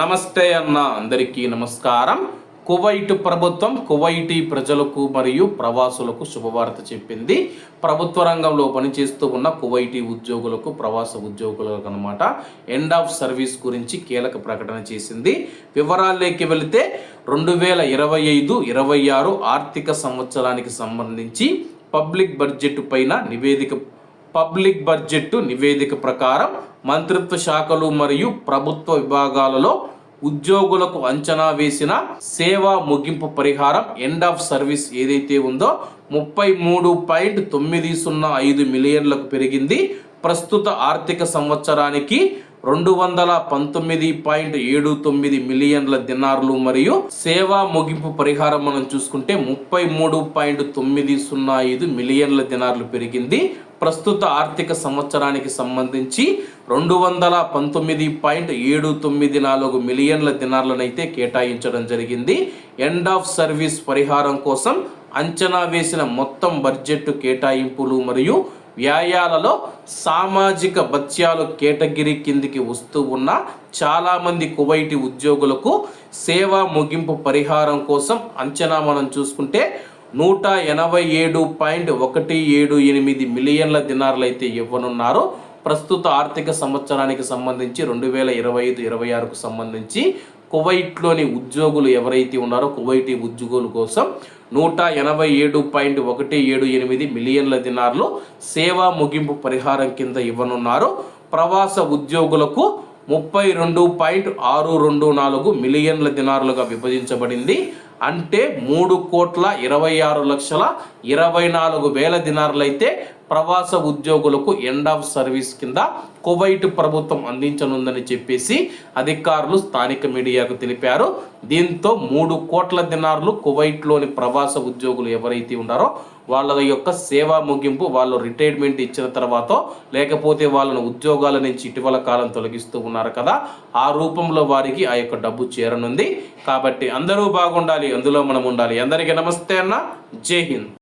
నమస్తే అన్న అందరికీ నమస్కారం. కువైట్ ప్రభుత్వం కువైటీ ప్రజలకు మరియు ప్రవాసులకు శుభవార్త చెప్పింది. ప్రభుత్వ రంగంలో పనిచేస్తూ ఉన్న కువైటీ ఉద్యోగులకు ప్రవాస ఉద్యోగులకు అనమాట ఎండ్ ఆఫ్ సర్వీస్ గురించి కీలక ప్రకటన చేసింది. వివరాల్లోకి వెళితే రెండు వేల ఇరవై ఐదు ఇరవై ఆరు ఆర్థిక సంవత్సరానికి సంబంధించి పబ్లిక్ బడ్జెట్ పైన నివేదిక పబ్లిక్ బడ్జెట్ నివేదిక ప్రకారం మంత్రిత్వ శాఖలు మరియు ప్రభుత్వ విభాగాలలో ఉద్యోగులకు అంచనా వేసిన సేవా ముగింపు పరిహారం ఎండ్ ఆఫ్ సర్వీస్ ఏదైతే ఉందో ముప్పై మూడు పాయింట్ తొమ్మిది సున్నా ఐదు మిలియన్లకు పెరిగింది. ప్రస్తుత ఆర్థిక సంవత్సరానికి రెండు వందల పంతొమ్మిది పాయింట్ ఏడు తొమ్మిది మిలియన్ల దినార్లు మరియు సేవా ముగింపు పరిహారం మనం చూసుకుంటే ముప్పై మూడు పాయింట్ తొమ్మిది సున్నా ఐదు మిలియన్ల దినార్లు పెరిగింది. ప్రస్తుత ఆర్థిక సంవత్సరానికి సంబంధించి రెండు వందల పంతొమ్మిది పాయింట్ ఏడు తొమ్మిది నాలుగు మిలియన్ల దినార్లనైతే కేటాయించడం జరిగింది. ఎండ్ ఆఫ్ సర్వీస్ పరిహారం కోసం అంచనా వేసిన మొత్తం బడ్జెట్ కేటాయింపులు మరియు వ్యాయాలలో సామాజిక భత్యాలు కేటగిరీ కిందికి వస్తూ ఉన్న చాలామంది కువైటి ఉద్యోగులకు సేవా ముగింపు పరిహారం కోసం అంచనా మనం చూసుకుంటే నూట ఎనభై ఏడు పాయింట్ ఒకటి ఏడు ఎనిమిది మిలియన్ల దినార్లు అయితే ఇవ్వనున్నారు. ప్రస్తుత ఆర్థిక సంవత్సరానికి సంబంధించి రెండు వేల ఇరవై ఐదు ఇరవై ఆరుకు సంబంధించి కువైట్లోని ఉద్యోగులు ఎవరైతే ఉన్నారో కువైటీ ఉద్యోగుల కోసం నూట ఎనభై ఏడు పాయింట్ ఒకటి ఏడు ఎనిమిది మిలియన్ల దినార్లు సేవా ముగింపు పరిహారం కింద ఇవ్వనున్నారు. ప్రవాస ఉద్యోగులకు ముప్పై రెండు పాయింట్ ఆరు రెండు నాలుగు మిలియన్ల దినారులుగా విభజించబడింది. అంటే మూడు కోట్ల ఇరవై ఆరు లక్షల ఇరవై నాలుగు వేల దినారులైతే ప్రవాస ఉద్యోగులకు ఎండ్ ఆఫ్ సర్వీస్ కింద కువైట్ ప్రభుత్వం అందించనుందని చెప్పేసి అధికారులు స్థానిక మీడియాకు తెలిపారు. దీంతో మూడు కోట్ల దినార్లు కువైట్లోని ప్రవాస ఉద్యోగులు ఎవరైతే ఉన్నారో వాళ్ళ యొక్క సేవా ముగింపు వాళ్ళు రిటైర్మెంట్ ఇచ్చిన తర్వాత లేకపోతే వాళ్ళను ఉద్యోగాల నుంచి ఇటీవల కాలం తొలగిస్తూ ఉన్నారు కదా ఆ రూపంలో వారికి ఆ యొక్క డబ్బు చేరనుంది. కాబట్టి అందరూ బాగుండాలి అందులో మనం ఉండాలి. అందరికీ నమస్తే అన్న. జై హింద్.